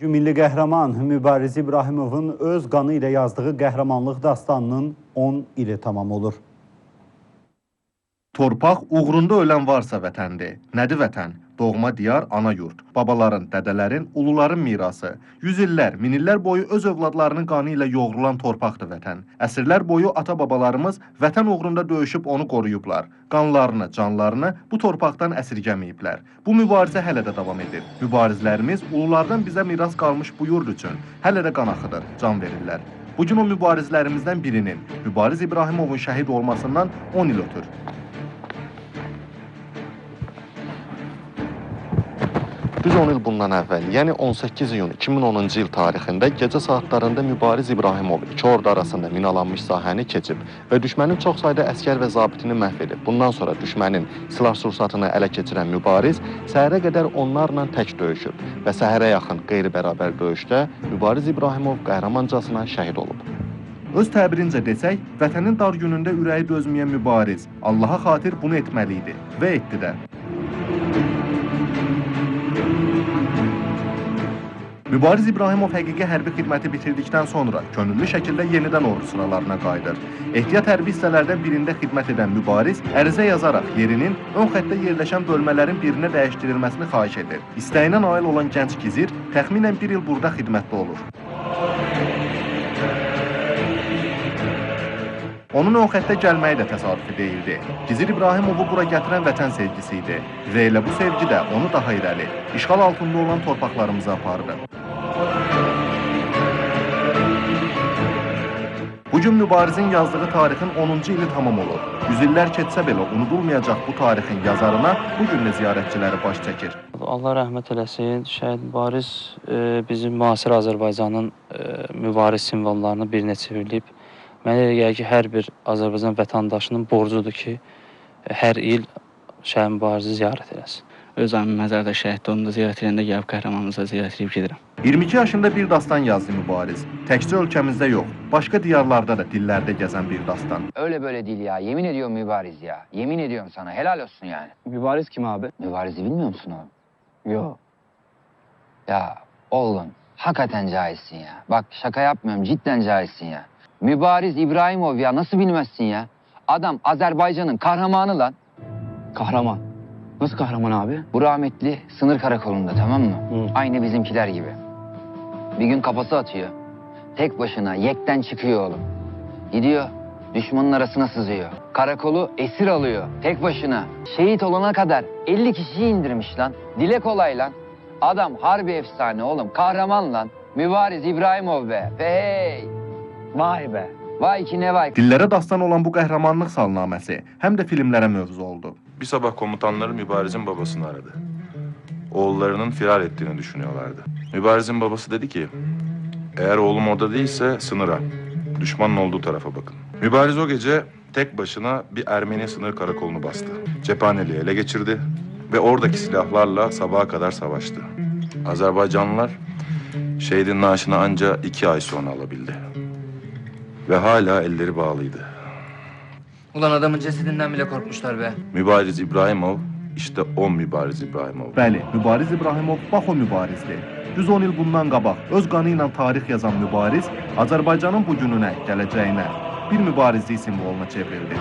Milli qəhrəman Mübariz İbrahimovun öz qanı ilə yazdığı qəhrəmanlıq dastanının 10 ili tamam olur. Torpaq uğrunda ölən varsa vətəndir. Nədir vətən? Doğma diyar, ana yurt. Babaların, dədələrin, uluların mirası. Yüz illər, min illər boyu öz övladlarının qanı ilə yoğrulan torpaqdır vətən. Əsrlər boyu ata-babalarımız vətən uğrunda döyüşüb onu qoruyublar. Qanlarını, canlarını bu torpaqdan əsirgəməyiblər. Bu mübarizə hələ də davam edir. Mübarizlərimiz ululardan bizə miras qalmış bu yurd üçün hələ də qan axıdır, can verirlər. Bu gün o mübarizlərimizdən birinin, Mübariz İbrahimovun şəhid olmasından 10 il ötür. Düz 10 il bundan əvvəl, yəni 18 iyun 2010-cu il tarixində gecə saatlarında Mübariz İbrahimov iki ordu arasında minalanmış sahəni keçib və düşmənin çox sayda əskər və zabitini məhv edib. Bundan sonra düşmənin silah-sursatını ələ keçirən Mübariz səhərə qədər onlarla tək döyüşüb və səhərə yaxın qeyri-bərabər döyüşdə Mübariz İbrahimov qəhrəmancasına şəhid olub. Öz təbirincə desək, vətənin dar günündə ürəyi dözməyən Mübariz Allaha xatir bunu etməli idi və etdi də. Mübariz İbrahimov həqiqi hərbi xidməti bitirdikdən sonra könüllü şəkildə yenidən ordu sıralarına qayıdır. Ehtiyat hərbi hissələrdən birində xidmət edən Mübariz ərizə yazaraq yerinin ön xəttdə yerləşən bölmələrin birinə dəyişdirilməsini xahiş edir. İstəyinə nail olan gənc gizir təxminən bir il burada xidmətdə olur. Onun ön xəttə gəlməyi də təsadüfi deyildi. Gizir İbrahimovu bura gətirən vətən sevgisi idi və elə bu sevgi də onu daha irəli, işğal altında olan torpaqlarımıza apardı. Bugün Mübarizin yazdığı tarixin 10-cu ili tamam olur. Yüzillər keçsə belə unudulmayacaq bu tarixin yazarına bu gün də ziyarətçiləri baş çəkir. Allah rəhmət eləsin. Şəhid Mübariz e, bizim müasir Azərbaycanın e, mübariz simvollarını birinə çevrilib. Mənə elə gəlir ki, hər bir Azərbaycan vətəndaşının borcudur ki, e, hər il Şəhid Mübarizi ziyarət eləsin. Öz məzarda şəhid olanda ziyarət edəndə gəlib qəhrəmanımıza ziyarət edib gedirəm. 22 yaşında bir dastan yazdı Mübariz. Təkcə ölkəmizdə yox, başqa diyarlarda da dillərdə gəzən bir dastan. Öyle böyle değil ya. Yemin ediyorum mübariz ya. Yemin ediyorum sana. Helal olsun yani. Mübariz kim abi? Mübarizi bilmiyor musun oğlum? Yok. Ya oğlum hakikaten cahilsin ya. Bak şaka yapmıyorum cidden cahilsin ya. Mübariz İbrahimov ya nasıl bilmezsin ya? Adam Azerbaycan'ın kahramanı lan. Kahraman. Nasıl kahraman abi? Bu rahmetli sınır karakolunda tamam mı? Hı. Aynı bizimkiler gibi. Bir gün kafası atıyor. Tek başına yekten çıkıyor oğlum. Gidiyor düşmanın arasına sızıyor. Karakolu esir alıyor tek başına. Şehit olana kadar 50 kişiyi indirmiş lan. Dile kolay lan. Adam harbi efsane oğlum. Kahraman lan. Mübariz İbrahimov be. Hey. Vay be. Vay ki ne vay. Dillərə dastan olan bu qəhrəmanlıq salnaməsi həm də filmlərə mövzu oldu. Bir sabah komutanları Mübariz'in babasını aradı. Oğullarının firar ettiğini düşünüyorlardı. Mübariz'in babası dedi ki, eğer oğlum orada değilse sınıra, düşmanın olduğu tarafa bakın. Mübariz o gece tek başına bir Ermeni sınır karakolunu bastı. Cephaneliği ele geçirdi ve oradaki silahlarla sabaha kadar savaştı. Azerbaycanlılar şehidin naaşını anca iki ay sonra alabildi. Ve hala elleri bağlıydı. Ulan adamın cesedinden bile korkmuşlar be. Mübariz İbrahimov işte o Mübariz İbrahimov. Bəli, Mübariz İbrahimov bax o mübarizdir. Düz 10 il bundan qabaq öz qanı ilə tarix yazan Mübariz Azərbaycanın bu gününə, gələcəyinə bir mübarizlik simvoluna çevrildi.